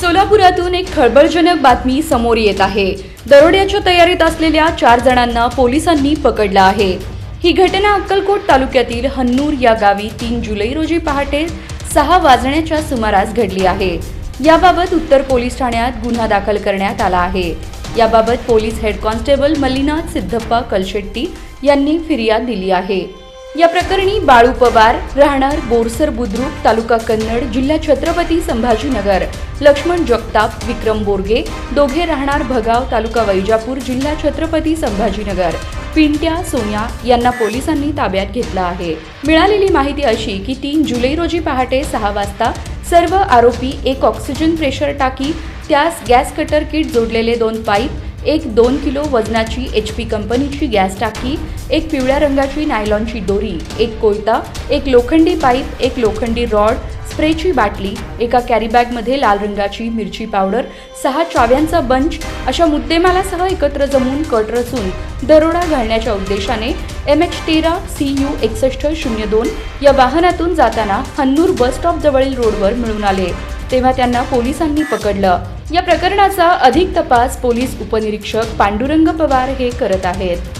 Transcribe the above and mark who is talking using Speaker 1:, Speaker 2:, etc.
Speaker 1: सोलापुरातून एक खळबळजनक बातमी समोर येत आहे. दरोड्याच्या तयारीत असलेल्या चार जणांना पोलिसांनी पकडलं आहे. ही घटना अक्कलकोट तालुक्यातील हन्नूर या गावी तीन जुलै रोजी पहाटे सहा वाजण्याच्या सुमारास घडली आहे. याबाबत उत्तर पोलीस ठाण्यात गुन्हा दाखल करण्यात आला आहे. याबाबत police head constable Mallinath Siddhappa Kalshetti यांनी फिर्याद दिली आहे. या प्रकरणी बाळू पवार राहणार बोरसर बुद्रुक तालुका कन्नड जिल्हा छत्रपती संभाजीनगर लक्ष्मण जगताप विक्रम बोरगे दोघे राहणार भगाव तालुका वैजापूर जिल्हा छत्रपती संभाजीनगर. पिंट्या सोन्या यांना पोलिसांनी ताब्यात घेतलं आहे. मिळालेली माहिती अशी की तीन जुलै रोजी पहाटे सहा वाजता सर्व आरोपी एक ऑक्सिजन प्रेशर टाकी त्यास गॅस कटर किट जोडलेले दोन पाईप एक दोन किलो वजनाची एच पी कंपनीची गॅस टाकी एक पिवळ्या रंगाची नायलॉनची दोरी एक कोयता एक लोखंडी पाईप एक लोखंडी रॉड स्प्रेची बाटली एका कॅरीबॅगमध्ये लाल रंगाची मिरची पावडर सहा चाव्यांचा बंच अशा मुद्देमालासह एकत्र जमून कट रचून दरोडा घालण्याच्या उद्देशाने एम एच तेरा सी यू एकसष्ट शून्य दोन या वाहनातून जाताना हन्नूर बस स्टॉपजवळील रोडवर मिळून आले. तेव्हा त्यांना पोलिसांनी पकडलं. या प्रकरणाचा अधिक तपास पोलीस उपनिरीक्षक पांडुरंग पवार हे करत आहेत.